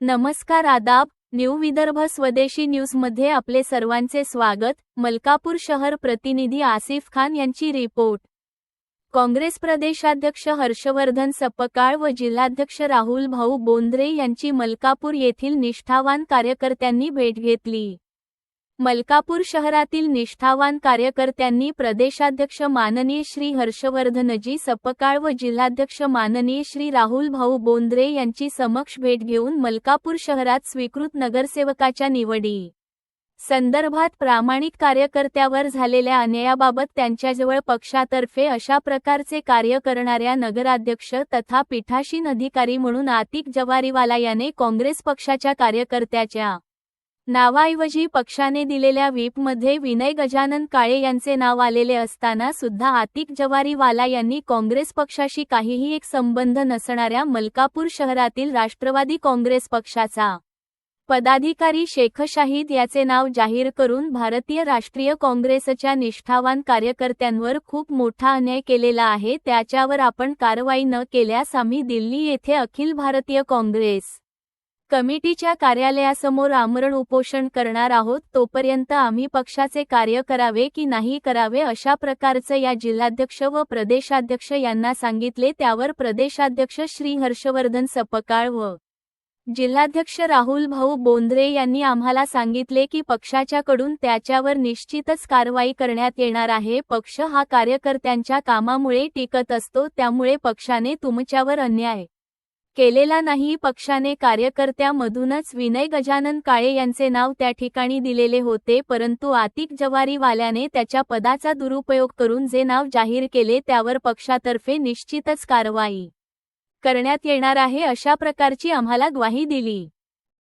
नमस्कार आदाब न्यू विदर्भ स्वदेशी न्यूजमध्ये आपले सर्वांचे स्वागत. मलकापूर शहर प्रतिनिधी आसिफ खान यांची रिपोर्ट. काँग्रेस प्रदेशाध्यक्ष हर्षवर्धन सपकाळ व जिल्हाध्यक्ष राहुल भाऊ बोंद्रे यांची मलकापूर येथील निष्ठावान कार्यकर्त्यांनी भेट घेतली. मलकापूर शहरातील निष्ठावान कार्यकर्त्यांनी प्रदेशाध्यक्ष माननीय श्री हर्षवर्धनजी सपकाळ व जिल्हाध्यक्ष माननीय श्री राहुल भाऊ बोंद्रे यांची समक्ष भेट घेऊन मलकापूर शहरात स्वीकृत नगरसेवकाच्या निवडी. संदर्भात प्रामाणिक कार्यकर्त्यावर झालेल्या अन्यायाबाबत त्यांच्याजवळ पक्षातर्फे अशा प्रकारचे कार्य करणाऱ्या नगराध्यक्ष तथा पीठासीन अधिकारी म्हणून आतिक जवारीवाला याने काँग्रेस पक्षाच्या कार्यकर्त्याच्या नावाऐवजी पक्षाने दिलेल्या व्हीपमध्ये विनय गजानन काळे यांचे नाव आलेले असताना सुद्धा आतिक जवारीवाला यांनी काँग्रेस पक्षाशी काहीही एक संबंध नसणाऱ्या मलकापूर शहरातील राष्ट्रवादी काँग्रेस पक्षाचा पदाधिकारी शेख शाहीद याचे नाव जाहीर करून भारतीय राष्ट्रीय काँग्रेसच्या निष्ठावान कार्यकर्त्यांवर खूप मोठा अन्याय केलेला आहे त्याच्यावर आपण कारवाई न केल्यास आम्ही दिल्ली येथे अखिल भारतीय काँग्रेस कमिटीच्या कार्यालयासमोर आमरण उपोषण करणार आहोत तोपर्यंत आम्ही पक्षाचे कार्य करावे की नाही करावे अशा प्रकारचं या जिल्हाध्यक्ष व प्रदेशाध्यक्ष यांना सांगितले त्यावर प्रदेशाध्यक्ष श्री हर्षवर्धन सपकाळ व जिल्हाध्यक्ष राहुल भाऊ बोंद्रे यांनी आम्हाला सांगितले की पक्षाच्याकडून त्याच्यावर निश्चितच कारवाई करण्यात येणार आहे पक्ष हा कार्यकर्त्यांच्या कामामुळे टिकत असतो त्यामुळे पक्षाने तुमच्यावर अन्याय केलेला नाही पक्षाने कार्यकर्त्यामधूनच विनय गजानन काळे यांचे नाव त्या ठिकाणी दिलेले होते परंतु आतिक जवारीवाल्याने त्याच्या पदाचा दुरुपयोग करून जे नाव जाहीर केले त्यावर पक्षातर्फे निश्चितच कारवाई करण्यात येणार आहे अशा प्रकारची आम्हाला ग्वाही दिली.